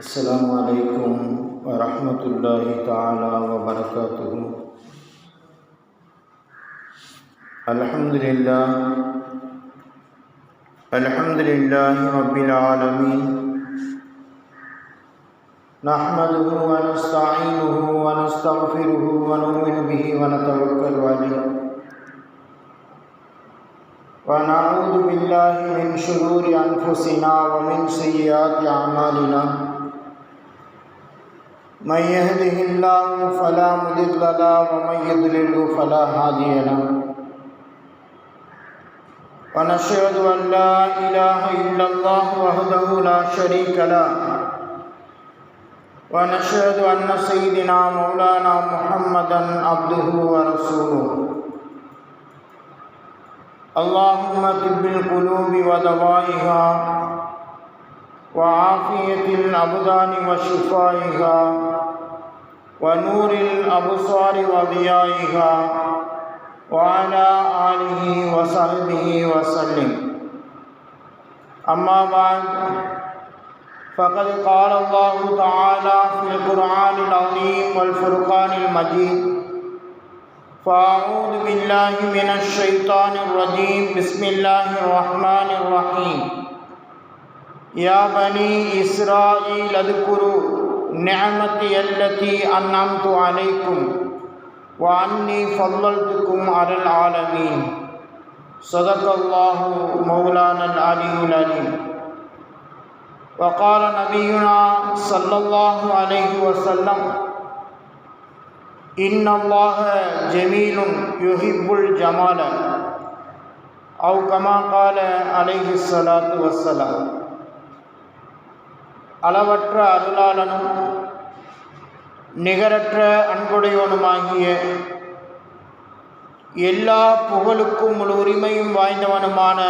السلام عليكم ورحمة الله تعالى وبركاته. الحمد لله. الحمد لله رب العالمين. نحمده ونستعينه ونستغفره ونؤمن به ونتوكل عليه. ونعوذ بالله من شرور أنفسنا ومن سيئات أعمالنا. من يهده الله فلا مضل له ومن يضلل فلا هادي له ونشهد أن لا إله إلا الله وحده لا شريك له ونشهد أن سيدنا مولانا محمدا عبده ورسوله اللهم طب القلوب ودوائها وعافية الأبدان وشفائها ونور الأبصار وضيائها وعلى آله وصحبه وسلم. أما بعد، فقد قال الله تعالى في القرآن العظيم والفرقان المجيد فأعوذ بالله من الشيطان الرجيم. بسم الله الرحمن الرحيم. يا بني إسرائيل اذكروا نعمتی التي انعمت عليكم وانی فضلتكم على العالمين صدق اللہ مولانا العلی العلیم. وقال نبینا صلی اللہ علیہ وسلم، ان اللہ جمیل یحب الجمال. او کما قال علیہ الصلاة والسلام. அளவற்ற அருளாளனும் நிகரற்ற அன்புடையவனுமாகிய எல்லா புகழுக்கும் முழு உரிமையும் வாய்ந்தவனுமான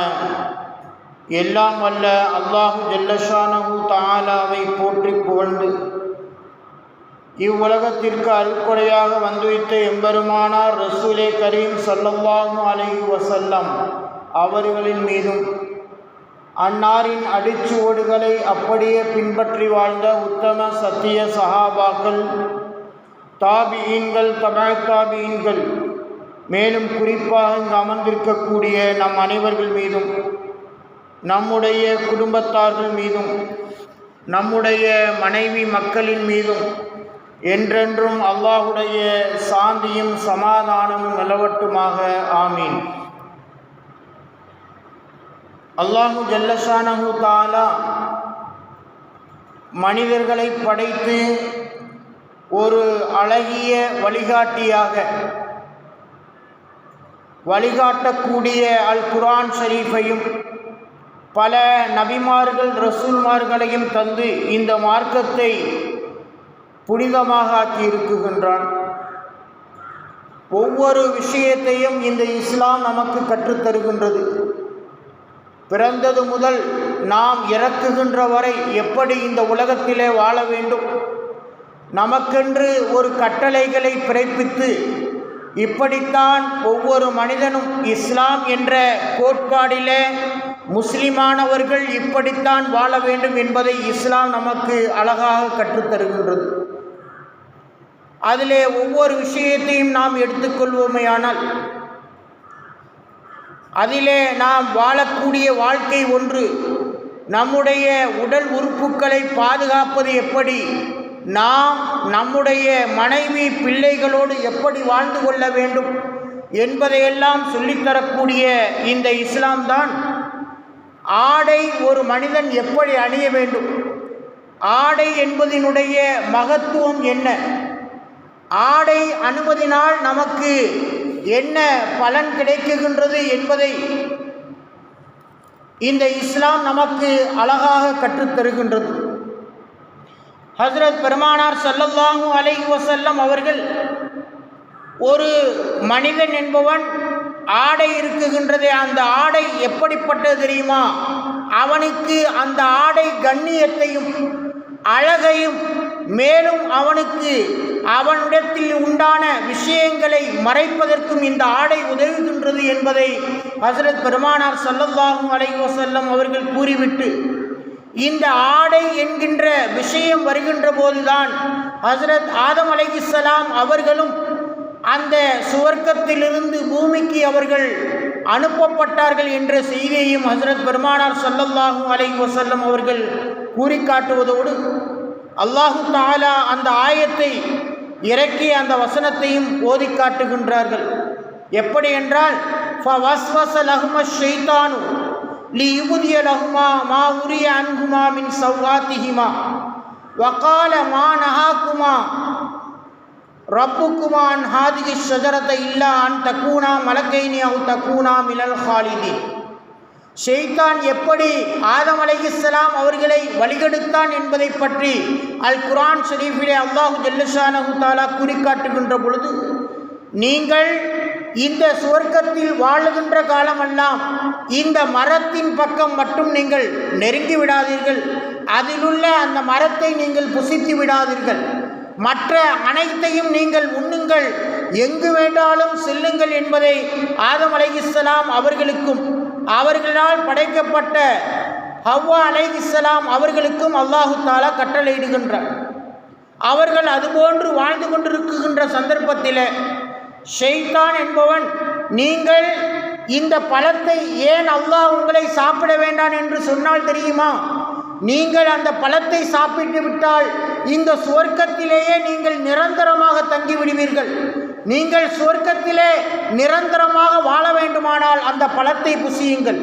எல்லாம் வல்ல அல்லாஹு ஜல்லஷானஹு தாலாவை போற்றி புகழ்ந்து இவ்வுலகத்திற்கு அருட்கொடையாக வந்துவித்த எம்பெருமானார் ரசூலே கரீம் சல்லல்லாஹு அலை வசல்லம் அவர்களின் மீதும் அன்னாரின் அடிச்சுவடுகளை அப்படியே பின்பற்றி வாழ்ந்த உத்தம சத்திய சஹாபாக்கள் தாபியீன்கள் தமிழ் தாபியீன்கள். மேலும் குறிப்பாக இங்கு அமர்ந்திருக்கக்கூடிய நம் அனைவர்கள் மீதும் நம்முடைய குடும்பத்தார்கள் மீதும் நம்முடைய மனைவி மக்களின் மீதும் என்றென்றும் அல்லாஹுடைய சாந்தியும் சமாதானமும் நிலவட்டுமாக. ஆமீன். அல்லாஹு ஜல்லசானஹு தாலா மனிதர்களை படைத்து ஒரு அழகிய வழிகாட்டியாக வழிகாட்டக்கூடிய அல் குரான் ஷரீஃபையும் பல நபிமார்கள் ரசூல்மார்களையும் தந்து இந்த மார்க்கத்தை புனிதமாக ஆக்கி இருக்குகின்றான். ஒவ்வொரு விஷயத்தையும் இந்த இஸ்லாம் நமக்கு கற்றுத்தருகின்றது. பிறந்தது முதல் நாம் இறக்குகின்ற வரை எப்படி இந்த உலகத்திலே வாழ வேண்டும்? நமக்கென்று ஒரு கட்டளைகளை பிறப்பித்து இப்படித்தான் ஒவ்வொரு மனிதனும் இஸ்லாம் என்ற கோட்பாடிலே முஸ்லிமானவர்கள் இப்படித்தான் வாழ வேண்டும் என்பதை இஸ்லாம் நமக்கு அழகாக கற்றுத்தருகின்றது. அதிலே ஒவ்வொரு விஷயத்தையும் நாம் எடுத்துக்கொள்வோமேயானால் அதிலே நாம் வாழக்கூடிய வாழ்க்கை ஒன்று. நம்முடைய உடல் உறுப்புகளை பாதுகாப்பது எப்படி? நாம் நம்முடைய மனைவி பிள்ளைகளோடு எப்படி வாழ்ந்து கொள்ள வேண்டும் என்பதையெல்லாம் சொல்லித்தரக்கூடிய இந்த இஸ்லாம் தான். ஆடை ஒரு மனிதன் எப்படி அணிய வேண்டும்? ஆடை என்பதனுடைய மகத்துவம் என்ன? ஆடை அணுவதினால் நமக்கு என்ன பலன் கிடைக்குகின்றது என்பதை இந்த இஸ்லாம் நமக்கு அழகாக கற்றுத்தருகின்றது. ஹசரத் பெருமானார் சல்லல்லாஹு அலை வசல்லம் அவர்கள் ஒரு மனிதன் என்பவன் ஆடை இருக்குகின்றது அந்த ஆடை எப்படிப்பட்டது தெரியுமா? அவனுக்கு அந்த ஆடை கண்ணியத்தையும் அழகையும் மேலும் அவனுக்கு அவனிடத்தில் உண்டான விஷயங்களை மறைப்பதற்கும் இந்த ஆடை உதவுகின்றது என்பதை ஹசரத் பெருமானார் சல்லல்லாஹும் அலைவசல்லம் அவர்கள் கூறிவிட்டு இந்த ஆடை என்கின்ற விஷயம் வருகின்ற போதுதான் ஹசரத் ஆதம் அலைகிஸ்லாம் அவர்களும் அந்த சுவர்க்கத்திலிருந்து பூமிக்கு அவர்கள் அனுப்பப்பட்டார்கள் என்ற செய்தியையும் ஹசரத் பெருமானார் ஸல்லல்லாஹு அலைஹி வஸல்லம் அவர்கள் கூறி காட்டுவதோடு அல்லாஹு தாலா அந்த ஆயத்தை இறக்கி அந்த வசனத்தையும் ஓதி காட்டுகின்றார்கள். எப்படி என்றால் ஃபவஸ்வஸ லஹும ஷைத்தானு லியுபுதிய லஹுமா மா உரிய அன்குமா மின் சௌகாத்திஹிமா வகால மா நஹாக்குமா ரப்புக்குமா அன் ஹாதிகி ஷஜரத்தை இல்லா அன் தக்கூனா மலக்கைனி அவு தக்கூனா மிலல் ஹாலிதி ஷெய்தான் எப்படி ஆதம் அலைஹிஸ்ஸலாம் அவர்களை வழிகெடுத்தான் என்பதை பற்றி அல் குரான் ஷரீஃபிலே அல்லாஹு ஜல்லஷானஹு தாலா குறிக்காட்டுகின்ற பொழுது நீங்கள் இந்த சுவர்க்கத்தில் வாழுகின்ற காலமெல்லாம் இந்த மரத்தின் பக்கம் மட்டும் நீங்கள் நெருங்கி விடாதீர்கள். அதிலுள்ள அந்த மரத்தை நீங்கள் புசித்து விடாதீர்கள். மற்ற அனைத்தையும் நீங்கள் உண்ணுங்கள். எங்கு வேண்டாலும் செல்லுங்கள் என்பதை ஆதம் அலைஹிஸ்ஸலாம் அவர்களுக்கும் அவர்களால் படைக்கப்பட்ட ஹவ்வா அலைஹிஸ்ஸலாம் அவர்களுக்கும் அல்லாஹு தாலா கட்டளையிடுகின்றார் அவர்கள் அதுபோன்று வாழ்ந்து கொண்டிருக்கின்ற சந்தர்ப்பத்தில் ஷெய்தான் என்பவன் நீங்கள் இந்த பழத்தை ஏன் அல்லாஹ் உங்களை சாப்பிட வேண்டாம் என்று சொன்னால் தெரியுமா? நீங்கள் அந்த பழத்தை சாப்பிட்டு விட்டால் இந்த சுவர்க்கத்திலேயே நீங்கள் நிரந்தரமாக தங்கிவிடுவீர்கள். நீங்கள் சொர்க்கத்திலே நிரந்தரமாக வாழ வேண்டுமானால் அந்த பழத்தை புசியுங்கள்.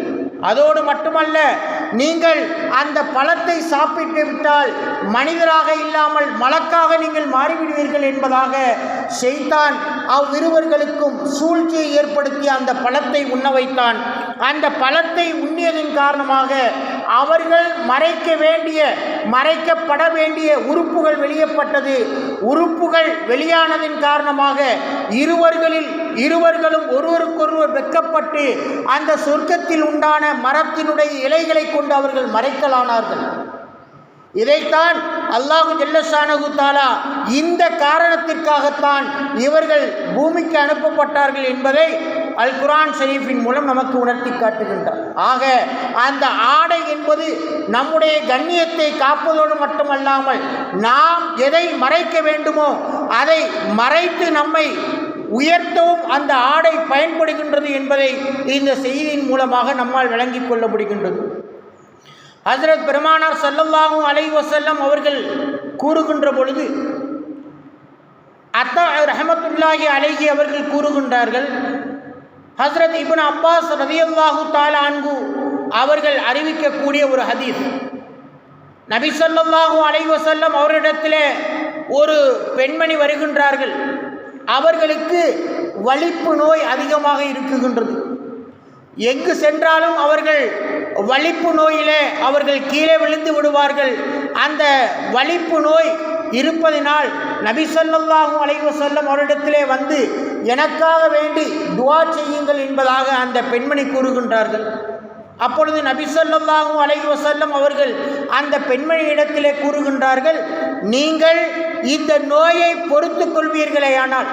அதோடு மட்டுமல்ல நீங்கள் அந்த பழத்தை சாப்பிட்டு விட்டால் மனிதராக இல்லாமல் மலக்காக நீங்கள் மாறிவிடுவீர்கள் என்பதாக செய்தான் அவ்விருவர்களுக்கும் சூழ்ச்சியை ஏற்படுத்தி அந்த பழத்தை உண்ண வைத்தான். அந்த பழத்தை உண்ணியதன் காரணமாக அவர்கள் மறைக்க வேண்டிய மறைக்கப்பட வேண்டிய உறுப்புகள் வெளியப்பட்டது. உறுப்புகள் வெளியானதின் காரணமாக இருவர்களில் இருவர்களும் ஒருவருக்கொருவர் வெக்கப்பட்டு அந்த சொர்க்கத்தில் உண்டான மரத்தினுடைய இலைகளை கொண்டு அவர்கள் மறைக்கலானார்கள். இதைத்தான் அல்லாஹு ஜெல்லசானகு தாலா இந்த காரணத்திற்காகத்தான் இவர்கள் பூமிக்கு அனுப்பப்பட்டார்கள் என்பதை அல் குரான் ஷரீஃபின் மூலம் நமக்கு உணர்த்தி காட்டுகின்றார். ஆக அந்த ஆடை என்பது நம்முடைய கண்ணியத்தை காப்பதோடு மட்டுமல்லாமல் நாம் எதை மறைக்க வேண்டுமோ அதை மறைத்து நம்மை உயர்த்தவும் அந்த ஆடை பயன்படுகின்றது என்பதை இந்த செய்தியின் மூலமாக நம்மால் விளங்கிக் கொள்ள முடிகின்றது. ஹசரத் பெருமானார் சல்லல்லாஹும் அலை வசல்லம் அவர்கள் கூறுகின்ற பொழுது அத்தா ரஹமத்துல்லாஹி அலைஹி அவர்கள் கூறுகின்றார்கள் ஹஸ்ரத் இப்னு அப்பாஸ் ரதியல்லாஹு தாலான்கு அவர்கள் அறிவிக்கக்கூடிய ஒரு ஹதீஸ். நபி ஸல்லல்லாஹு அலைவசல்லம் வஸல்லம் அவரிடத்திலே ஒரு பெண்மணி வருகின்றார்கள். அவர்களுக்கு வலிப்பு நோய் அதிகமாக இருக்குகின்றது. எங்கு சென்றாலும் அவர்கள் வலிப்பு நோயிலே அவர்கள் கீழே விழுந்து விடுவார்கள். அந்த வலிப்பு நோய் இருப்பதினால் நபி ஸல்லல்லாஹு அலைவசல்லம் அவரிடத்திலே வந்து எனக்காக வேண்டி துவா செய்யுங்கள் என்பதாக அந்த பெண்மணி கூறுகின்றார்கள். அப்பொழுது நபி ஸல்லல்லாஹு வசல்லம் அவர்கள் அந்த பெண்மணி இடத்திலே கூறுகின்றார்கள் நீங்கள் இந்த நோயை கொள்வீர்களே கொள்வீர்களேயானால்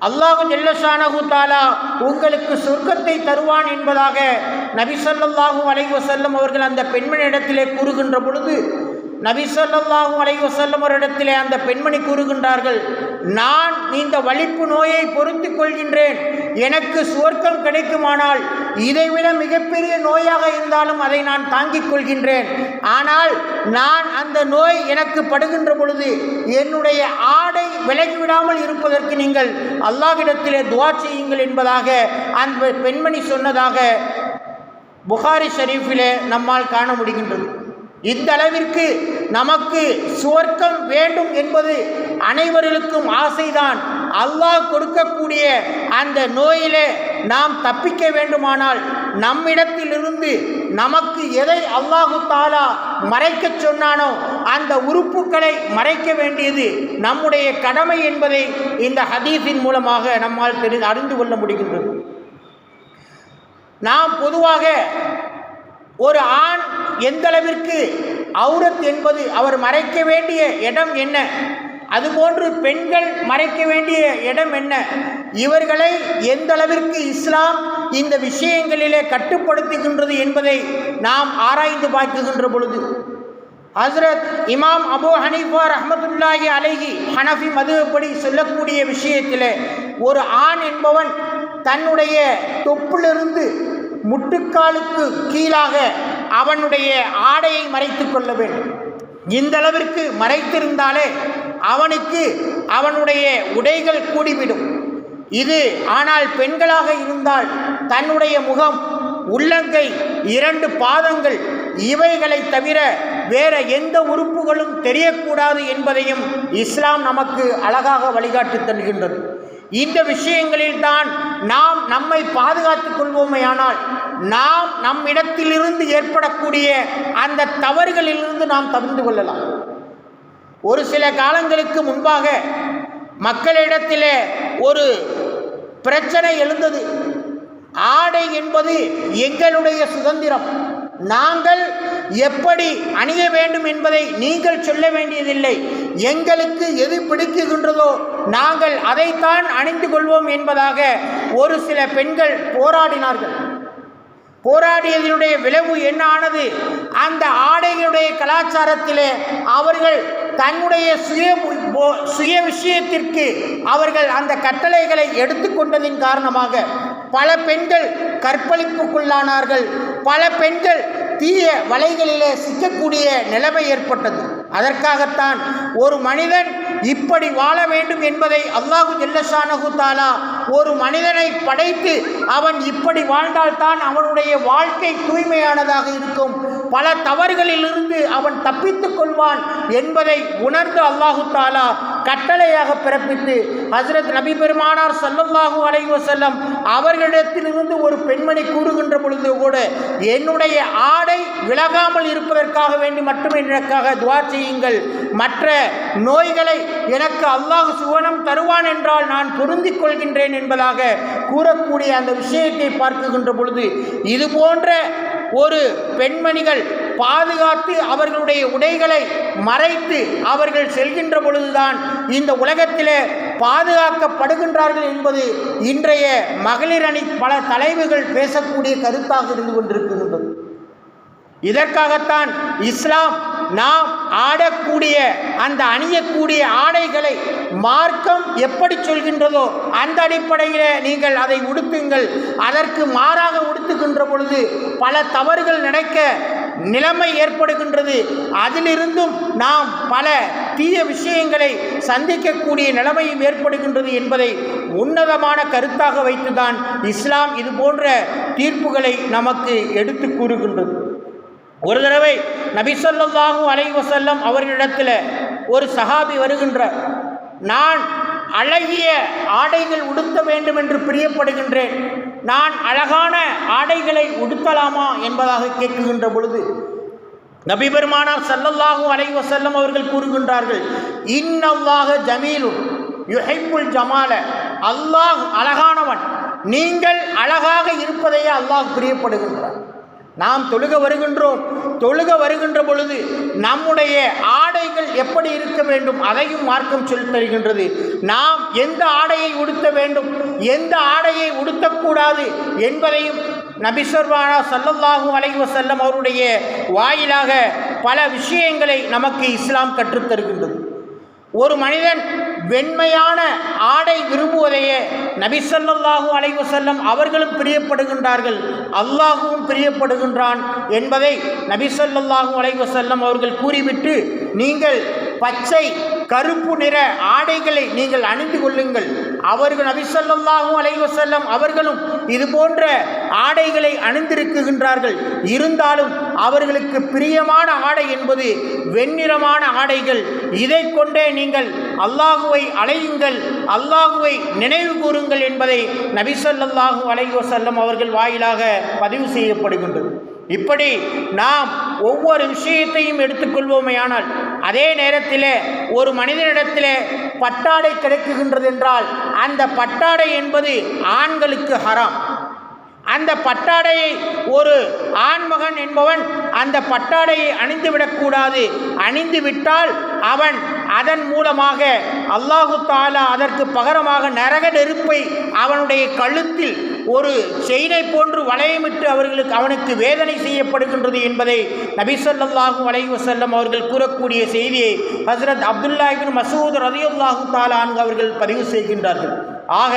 அல்லாஹு ஜல்லஷானஹு தாலா உங்களுக்கு சொர்க்கத்தை தருவான் என்பதாக நபி ஸல்லல்லாஹு அலைஹி அவர்கள் அந்த பெண்மணியிடத்திலே கூறுகின்ற பொழுது நபி ஸல்லல்லாஹு அலைஹி வஸல்லம் அந்த பெண்மணி கூறுகின்றார்கள் நான் இந்த வலிப்பு நோயை பொறுத்து கொள்கின்றேன். எனக்கு சுவர்க்கம் கிடைக்குமானால் இதைவிட மிகப்பெரிய நோயாக இருந்தாலும் அதை நான் தாங்கிக் கொள்கின்றேன். ஆனால் நான் அந்த நோய் எனக்கு படுகின்ற பொழுது என்னுடைய ஆடை விலகிவிடாமல் இருப்பதற்கு நீங்கள் அல்லாஹ்விடத்திலே துவா செய்யுங்கள் என்பதாக அந்த பெண்மணி சொன்னதாக புகாரி ஷரீஃபிலே நம்மால் காண முடிகின்றது. இந்த அளவிற்கு நமக்கு சுவர்க்கம் வேண்டும் என்பது அனைவர்களுக்கும் ஆசைதான். அல்லாஹ் கொடுக்கக்கூடிய அந்த நோயிலே நாம் தப்பிக்க வேண்டுமானால் நம்மிடத்திலிருந்து நமக்கு எதை அல்லாஹு தாலா மறைக்கச் சொன்னானோ அந்த உறுப்புகளை மறைக்க வேண்டியது நம்முடைய கடமை என்பதை இந்த ஹதீஸின் மூலமாக நம்மால் தெரிந்து அறிந்து கொள்ள முடிகின்றது. நாம் பொதுவாக ஒரு ஆண் எந்த அளவிற்கு அவுரத் என்பது அவர் மறைக்க வேண்டிய இடம் என்ன? அதுபோன்று பெண்கள் மறைக்க வேண்டிய இடம் என்ன? இவர்களை எந்த அளவிற்கு இஸ்லாம் இந்த விஷயங்களிலே கட்டுப்படுத்துகின்றது என்பதை நாம் ஆராய்ந்து பார்க்குகின்ற பொழுது ஹசரத் இமாம் அபு ஹனீஃபா ரஹமத்துல்லாஹி அலைஹி ஹனஃபி மதுவப்படி சொல்லக்கூடிய விஷயத்தில் ஒரு ஆண் என்பவன் தன்னுடைய தொப்பிலிருந்து முட்டுக்காலுக்கு கீழாக அவனுடைய ஆடையை மறைத்து கொள்ள வேண்டும். இந்த அளவிற்கு மறைத்திருந்தாலே அவனுக்கு அவனுடைய உடைகள் கூடிவிடும். இது ஆனால் பெண்களாக இருந்தால் தன்னுடைய முகம் உள்ளங்கை இரண்டு பாதங்கள் இவைகளை தவிர வேற எந்த உறுப்புகளும் தெரியக்கூடாது என்பதையும் இஸ்லாம் நமக்கு அழகாக வழிகாட்டி தருகின்றது. இந்த விஷயங்களில் தான் நாம் நம்மை பாதுகாத்துக் கொள்வோமையானால் நாம் நம்மிடத்திலிருந்து ஏற்படக்கூடிய அந்த தவறுகளிலிருந்து நாம் தவிர்த்து கொள்ளலாம். ஒரு சில காலங்களுக்கு முன்பாக மக்களிடத்திலே ஒரு பிரச்சனை எழுந்தது. ஆடை என்பது எங்களுடைய சுதந்திரம். நாங்கள் எப்படி அணிய வேண்டும் என்பதை நீங்கள் சொல்ல வேண்டியதில்லை. எங்களுக்கு எது பிடிக்குகின்றதோ நாங்கள் அதைத்தான் அணிந்து கொள்வோம் என்பதாக ஒரு சில பெண்கள் போராடினார்கள். போராடியதனுடைய விளைவு என்ன ஆனது? அந்த ஆடைகளுடைய கலாச்சாரத்திலே அவர்கள் தன்னுடைய சுய சுய விஷயத்திற்கு அவர்கள் அந்த கட்டளைகளை எடுத்துக்கொண்டதின் காரணமாக பல பெண்கள் கற்பழிப்புக்குள்ளானார்கள். பல பெண்கள் தீய வலைகளிலே சிக்கக்கூடிய நிலைமை ஏற்பட்டது. அதற்காகத்தான் ஒரு மனிதன் இப்படி வாழ வேண்டும் என்பதை அல்லாஹு ஜெல்லஷானகு தாலா ஒரு மனிதனை படைத்து அவன் இப்படி வாழ்ந்தால்தான் அவனுடைய வாழ்க்கை தூய்மையானதாக இருக்கும். பல தவறுகளிலிருந்து அவன் தப்பித்துக் கொள்வான் என்பதை உணர்ந்து அல்லாஹு தாலா கட்டளையாக பிறப்பித்து ஹசரத் நபி பெருமானார் சல்லல்லாஹு அலைவ செல்லம் அவர்களிடத்திலிருந்து ஒரு பெண்மணி கூறுகின்ற பொழுது கூட என்னுடைய ஆடை விலகாமல் இருப்பதற்காக வேண்டி மட்டுமே எனக்காக துவா செய்யுங்கள். மற்ற நோய்களை எனக்கு அல்லாஹ் சுவனம் தருவான் என்றால் நான் பொருந்திக் கொள்கின்றேன் என்பதாக கூறக்கூடிய அந்த விஷயத்தை பார்க்குகின்ற பொழுது இது போன்ற ஒரு பெண்மணிகள் பாதுகாத்து அவர்களுடைய உடைகளை மறைத்து அவர்கள் செல்கின்ற பொழுதுதான் இந்த உலகத்திலே பாதுகாக்கப்படுகின்றார்கள் என்பது இன்றைய மகளிர் அணி பல தலைவர்கள் பேசக்கூடிய கருத்தாக இருந்து கொண்டிருக்கின்றது. இதற்காகத்தான் இஸ்லாம் நாம் ஆடக்கூடிய அந்த அணியக்கூடிய ஆடைகளை மார்க்கம் எப்படி சொல்கின்றதோ அந்த அடிப்படையில் நீங்கள் அதை உடுத்துங்கள். அதற்கு மாறாக உடுத்துகின்ற பொழுது பல தவறுகள் நடக்க நிலைமை ஏற்படுகின்றது. அதிலிருந்தும் நாம் பல தீய விஷயங்களை சந்திக்கக்கூடிய நிலைமையும் ஏற்படுகின்றது என்பதை உன்னதமான கருத்தாக வைத்துதான் இஸ்லாம் இது போன்ற தீர்ப்புகளை நமக்கு எடுத்து கூறுகின்றது. ஒரு தடவை நபிசல்லாஹூ அலைவசல்லம் அவர்களிடத்தில் ஒரு சஹாபி வருகின்றார். நான் அழகிய ஆடைகள் உடுத்த வேண்டும் என்று பிரியப்படுகின்றேன். நான் அழகான ஆடைகளை உடுத்தலாமா என்பதாக கேட்குகின்ற பொழுது நபி பெருமானார் சல்லல்லாஹூ அலைவசல்லம் அவர்கள் கூறுகின்றார்கள் இன்னல்லாக ஜமீலுன் யுஹைப்புல் ஜமால. அல்லாஹ் அழகானவன். நீங்கள் அழகாக இருப்பதையே அல்லாஹ் பிரியப்படுகின்றார் நாம் தொழுக வருகின்றோம். தொழுக வருகின்ற பொழுது நம்முடைய ஆடைகள் எப்படி இருக்க வேண்டும் அதையும் மார்க்கம் சொல்லி தருகின்றது. நாம் எந்த ஆடையை உடுத்த வேண்டும் எந்த ஆடையை உடுத்தக்கூடாது என்பதையும் நபிசர்வானா சல்லல்லாஹு அலைவ செல்லம் அவருடைய வாயிலாக பல விஷயங்களை நமக்கு இஸ்லாம் கற்றுத்தருகின்றது ஒரு மனிதன் வெண்மையான ஆடை விரும்புவதையே நபிசல்லாஹு அலைவு செல்லம் அவர்களும் பிரியப்படுகின்றார்கள். அல்லாஹுவும் பிரியப்படுகின்றான் என்பதை நபிசல்லாஹூ அலைவு செல்லம் அவர்கள் கூறிவிட்டு நீங்கள் பச்சை கருப்பு நிற ஆடைகளை நீங்கள் அணிந்து கொள்ளுங்கள். அவர்கள் நபிசல்லாஹூ அலைவு செல்லம் அவர்களும் இது போன்ற ஆடைகளை அணிந்திருக்குகின்றார்கள் இருந்தாலும் அவர்களுக்கு பிரியமான ஆடை என்பது வெண்ணிறமான ஆடைகள். இதை கொண்டே நீங்கள் அல்லாஹுவை அலையுங்கள் அல்லாஹுவை நினைவு கூறுங்கள் என்பதை நபிசல்லாஹூ அலைவ செல்லம் அவர்கள் வாயிலாக பதிவு செய்யப்படுகின்றது. இப்படி நாம் ஒவ்வொரு விஷயத்தையும் எடுத்துக்கொள்வோமையானால் அதே நேரத்தில் ஒரு மனிதனிடத்தில் பட்டாடை கிடைக்குகின்றது என்றால் அந்த பட்டாடை என்பது ஆண்களுக்கு ஹராம். அந்த பட்டாடையை ஒரு ஆண்மகன் என்பவன் அந்த பட்டாடையை அணிந்து விடக்கூடாது அணிந்து விட்டால் அவன் அதன் மூலமாக அல்லாஹு தாலா அதற்கு பகரமாக நரக நெருப்பை அவனுடைய கழுத்தில் ஒரு செயினை போன்று வளையமிட்டு அவர்களுக்கு அவனுக்கு வேதனை செய்யப்படுகின்றது என்பதை நபிசல்லாஹூ அலைஹி வஸல்லம் அவர்கள் கூறக்கூடிய செய்தியை ஹசரத் அப்துல்லாஹிபின் மசூத் ரதியுல்லாஹு தாலான் அவர்கள் பதிவு செய்கின்றார்கள். ஆக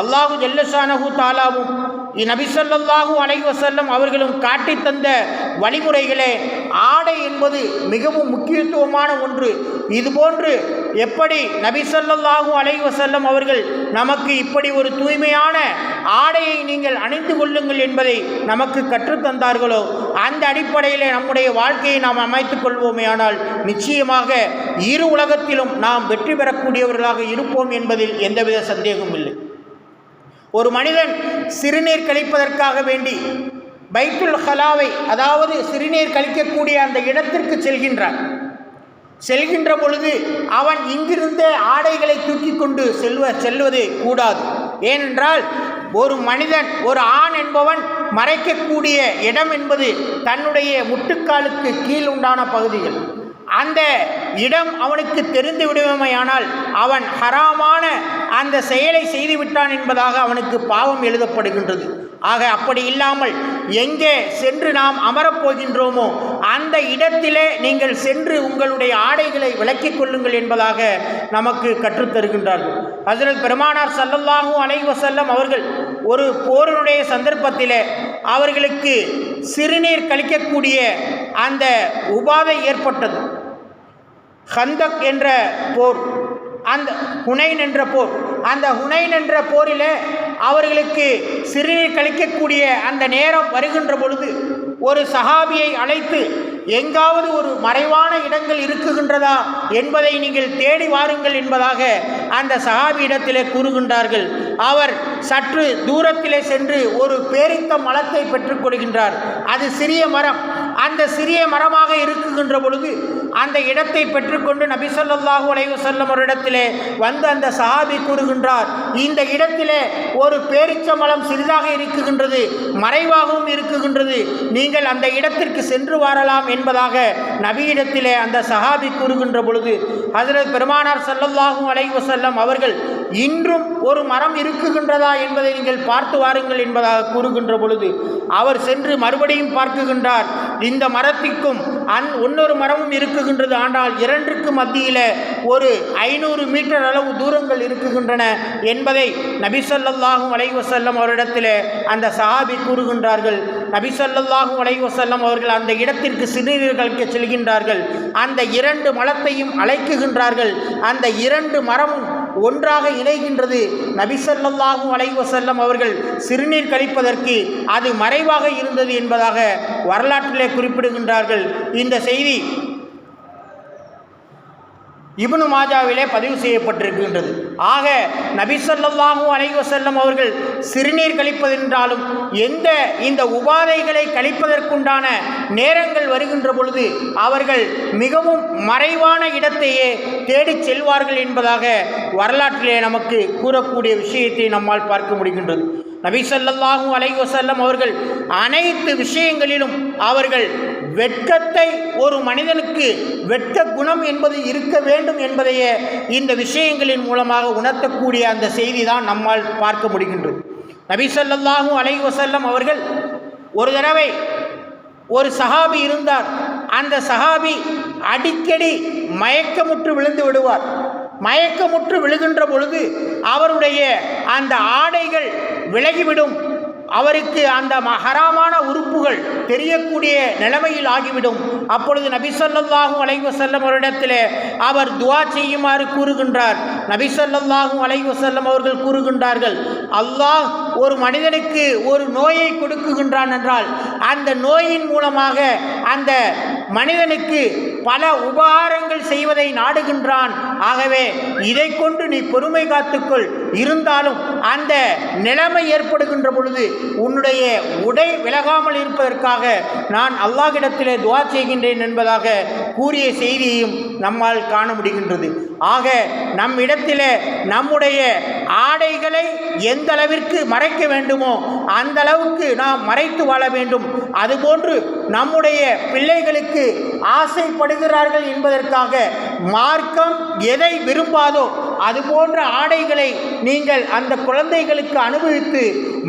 அல்லாஹு ஜல்லஷானஹு தாலாவும் நபிசல்லாஹூ அலைவசல்லம் அவர்களும் காட்டி தந்த வழிமுறைகளே ஆடை என்பது மிகவும் முக்கியத்துவமான ஒன்று. இதுபோன்று எப்படி நபிசல்லாஹூ அலைவசல்லம் அவர்கள் நமக்கு இப்படி ஒரு தூய்மையான ஆடையை நீங்கள் அணிந்து கொள்ளுங்கள் என்பதை நமக்கு கற்றுத்தந்தார்களோ அந்த அடிப்படையில் நம்முடைய வாழ்க்கையை நாம் அமைத்துக் கொள்வோமேயானால் நிச்சயமாக இரு உலகத்திலும் நாம் வெற்றி பெறக்கூடியவர்களாக இருப்போம் என்பதில் எந்தவித சந்தேகமும் இல்லை. ஒரு மனிதன் சிறுநீர் கழிப்பதற்காக வேண்டி பைத்துல் ஹலாவை அதாவது சிறுநீர் கழிக்கக்கூடிய அந்த இடத்திற்கு செல்கின்றான். செல்கின்ற பொழுது அவன் இங்கிருந்தே ஆடைகளை தூக்கி கொண்டு செல்வ செல்வது கூடாது. ஏனென்றால் ஒரு மனிதன் ஒரு ஆண் என்பவன் மறைக்கக்கூடிய இடம் என்பது தன்னுடைய முட்டுக்காலுக்கு கீழ் உண்டான பகுதிகள். அந்த இடம் அவனுக்கு தெரிந்து விடுவேமையானால் அவன் ஹராமான அந்த செயலை செய்துவிட்டான் என்பதாக அவனுக்கு பாவம் எழுதப்படுகின்றது. ஆக அப்படி இல்லாமல் எங்கே சென்று நாம் அமரப்போகின்றோமோ அந்த இடத்திலே நீங்கள் சென்று உங்களுடைய ஆடைகளை விளக்கிக் கொள்ளுங்கள் என்பதாக நமக்கு கற்றுத்தருகின்றார்கள் ஹசரத் பெருமானார் சல்லல்லாஹூ அலைவசல்லம் அவர்கள் ஒரு போரினுடைய சந்தர்ப்பத்திலே அவர்களுக்கு சிறுநீர் கழிக்கக்கூடிய அந்த உபாதை ஏற்பட்டது. ஹந்தக் என்ற போர் அந்த ஹுனைன் என்ற போர். அந்த ஹுனைன் என்ற போரில் அவர்களுக்கு சிறுநீர் கழிக்கக்கூடிய அந்த நேரம் வருகின்ற பொழுது ஒரு சஹாபியை அழைத்து எங்காவது ஒரு மறைவான இடங்கள் இருக்குகின்றதா என்பதை நீங்கள் தேடி வாருங்கள் என்பதாக அந்த சஹாபி கூறுகின்றார்கள். அவர் சற்று தூரத்திலே சென்று ஒரு பேரித்த மலத்தை பெற்றுக்கொள்கின்றார் அது சிறிய மரம். அந்த சிறிய மரமாக இருக்குகின்ற பொழுது அந்த இடத்தை பெற்றுக்கொண்டு நபிசல்லாஹூ அலைவு செல்லும் ஒரு இடத்திலே வந்து அந்த சஹாபி கூறுகின்றார் இந்த இடத்திலே ஒரு பேரிச்ச மலம் சிறிதாக இருக்குகின்றது மறைவாகவும் இருக்குகின்றது நீங்கள் அந்த இடத்திற்கு சென்று வரலாம் என்பதாக நபியிடத்திலே அந்த சஹாபி கூறுகின்ற பொழுது அதில் பெருமானார் ஸல்லல்லாஹு அலைவு செல்லம் அவர்கள் இன்றும் ஒரு மரம் இருக்குகின்றதா என்பதை நீங்கள் பார்த்து வாருங்கள் என்பதாக கூறுகின்ற பொழுது அவர் சென்று மறுபடியும் பார்க்குகின்றார் இந்த மரத்திற்கும் அந் இன்னொரு மரமும் இருக்குகின்றது. ஆனால் இரண்டுக்கு மத்தியில் ஒரு ஐநூறு மீட்டர் அளவு தூரங்கள் இருக்குகின்றன என்பதை நபிசல்லாஹும் அலைஹி அவரிடத்தில் அந்த சஹாபி கூறுகின்றார்கள். நபிசல்லாஹும் அலைஹி அவர்கள் அந்த இடத்திற்கு சிறுநீர்களுக்கு செல்கின்றார்கள். அந்த இரண்டு மலத்தையும் அழைக்குகின்றார்கள். அந்த இரண்டு மரமும் ஒன்றாக இணைகின்றது. நபிசல்லாஹூ அலைஹி செல்லம் அவர்கள் சிறுநீர் கழிப்பதற்கு அது மறைவாக இருந்தது என்பதாக வரலாற்றிலே குறிப்பிடுகின்றார்கள். இந்த செய்தி இப்னு மாஜாவிலே பதிவு செய்யப்பட்டிருக்கின்றது. ஆக நபிசல்லாஹூ அலைஹி வஸல்லம் அவர்கள் சிறுநீர் கழிப்பதென்றாலும் எந்த இந்த உபாதைகளை கழிப்பதற்குண்டான நேரங்கள் வருகின்ற பொழுது அவர்கள் மிகவும் மறைவான இடத்தையே தேடிச் செல்வார்கள் என்பதாக வரலாற்றிலே நமக்கு கூறக்கூடிய விஷயத்தை நம்மால் பார்க்க முடிகின்றது. நபி அலைவசல்லம் அவர்கள் அனைத்து விஷயங்களிலும் அவர்கள் வெட்கத்தை ஒரு மனிதனுக்கு வெட்க குணம் என்பது இருக்க வேண்டும் என்பதையே இந்த விஷயங்களின் மூலமாக உணர்த்தக்கூடிய அந்த செய்தி தான் நம்மால் பார்க்க முடிகின்றது. நபி அலைவசல்லம் அவர்கள் ஒரு தடவை ஒரு சஹாபி இருந்தார். அந்த சஹாபி அடிக்கடி மயக்கமுற்று விழுந்து விடுவார். மயக்கமுற்று விழுகின்ற பொழுது அவருடைய அந்த ஆடைகள் விலகிவிடும். அவருக்கு அந்த மகராமான உறுப்புகள் தெரியக்கூடிய நிலைமையில் ஆகிவிடும். அப்பொழுது நபிசல்லாஹு அலைஹி செல்லும் அவரிடத்திலே அவர் துவா செய்யுமாறு கூறுகின்றார். நபிசல்லாஹு அலைஹி செல்லும் அவர்கள் கூறுகின்றார்கள் அல்லாஹ் ஒரு மனிதனுக்கு ஒரு நோயை கொடுக்குகின்றான் என்றால் அந்த நோயின் மூலமாக அந்த மனிதனுக்கு பல உபகாரங்கள் செய்வதை நாடுகின்றான். ஆகவே இதை கொண்டு நீ பொறுமை காத்துக்கொள். இருந்தாலும் அந்த நிலைமை ஏற்படுகின்ற பொழுது உன்னுடைய உடை விலகாமல் இருப்பதற்காக நான் அல்லாஹிடத்திலே துவா செய்கின்றேன் என்பதாக கூறிய செய்தியையும் நம்மால் காண முடிகின்றது. ஆக நம்மிடத்திலே நம்முடைய ஆடைகளை எந்த அளவிற்கு மறைக்க வேண்டுமோ அந்த அளவுக்கு நாம் மறைத்து வாழ வேண்டும். அதுபோன்று நம்முடைய பிள்ளைகளுக்கு ஆசைப்படுகிறார்கள் என்பதற்காக மார்க்கம் எதை விரும்பாதோ அது போன்ற ஆடைகளை நீங்கள் அந்த குழந்தைகளுக்கு அனுபவித்து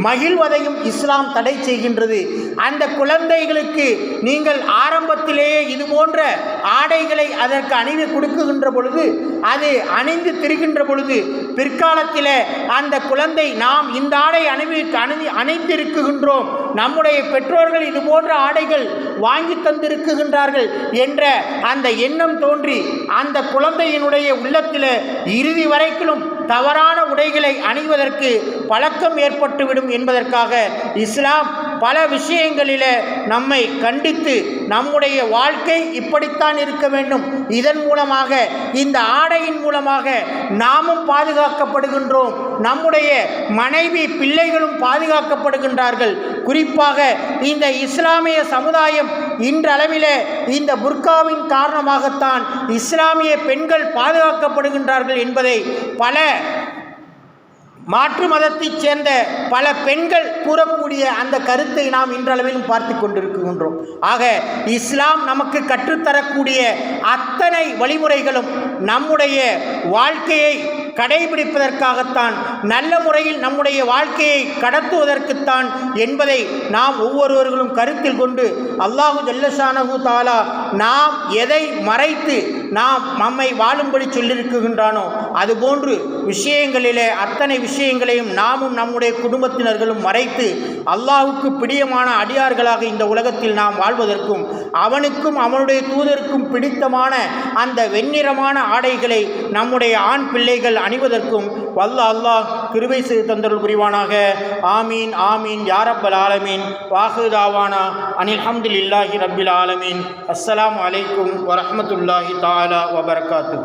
மகிழ்வதையும் இஸ்லாம் தடை செய்கின்றது. அந்த குழந்தைகளுக்கு நீங்கள் ஆரம்பத்திலேயே இது போன்ற ஆடைகளை அதற்கு அணிவி கொடுக்குகின்ற பொழுது அது அணிந்து திரிகின்ற பொழுது பிற்காலத்தில் அந்த குழந்தை நாம் இந்த ஆடை அணிவி அணி அணிந்திருக்குகின்றோம். நம்முடைய பெற்றோர்கள் இது போன்ற ஆடைகள் வாங்கி தந்திருக்குகின்றார்கள் என்ற அந்த எண்ணம் தோன்றி அந்த குழந்தையினுடைய உள்ளத்தில் இறுதி வரைக்கும் தவறான உடைகளை அணிவதற்கு பழக்கம் ஏற்பட்டுவிடும் என்பதற்காக இஸ்லாம் பல விஷயங்களில் நம்மை கண்டித்து நம்முடைய வாழ்க்கை இப்படித்தான் இருக்க வேண்டும். இதன் மூலமாக இந்த ஆடையின் மூலமாக நாமும் பாதுகாக்கப்படுகின்றோம். நம்முடைய மனைவி பிள்ளைகளும் பாதுகாக்கப்படுகின்றார்கள். குறிப்பாக இந்த இஸ்லாமிய சமுதாயம் இன்றளவில் இந்த புர்காவின் காரணமாகத்தான் இஸ்லாமிய பெண்கள் பாதுகாக்கப்படுகின்றார்கள் என்பதை பல மாற்று மதத்தைச் சேர்ந்த பல பெண்கள் கூறக்கூடிய அந்த கருத்தை நாம் இன்றளவிலும் பார்த்து கொண்டிருக்கின்றோம். ஆக இஸ்லாம் நமக்கு கற்றுத்தரக்கூடிய அத்தனை வழிமுறைகளும் நம்முடைய வாழ்க்கையை கடைபிடிப்பதற்காகத்தான் நல்ல முறையில் நம்முடைய வாழ்க்கையை கடத்துவதற்குத்தான் என்பதை நாம் ஒவ்வொருவர்களும் கருத்தில் கொண்டு அல்லாஹு ஜல்லசானகு தாலா நாம் எதை மறைத்து நாம் நம்மை வாழும்படி சொல்லியிருக்கின்றானோ அதுபோன்று விஷயங்களிலே அத்தனை விஷயங்களையும் நாமும் நம்முடைய குடும்பத்தினர்களும் மறைத்து அல்லாஹுக்கு பிடியமான அடியார்களாக இந்த உலகத்தில் நாம் வாழ்வதற்கும் அவனுக்கும் அவனுடைய தூதருக்கும் பிடித்தமான அந்த வெண்ணிறமான ஆடைகளை நம்முடைய ஆண் பிள்ளைகள் அணிவதற்கும் வல்ல அல்லாஹ் கிருபை செய்து தந்தருள் புரிவானாக. ஆமீன் ஆமீன் யாரப்பல் ஆலமீன். வாகுதாவானா அனில் ஹம்துலில்லாஹி ரப்பில் ஆலமீன். அஸ்லாம் அலைக்கும் வரமத்துல்லாஹி தாலா வபர்காத்து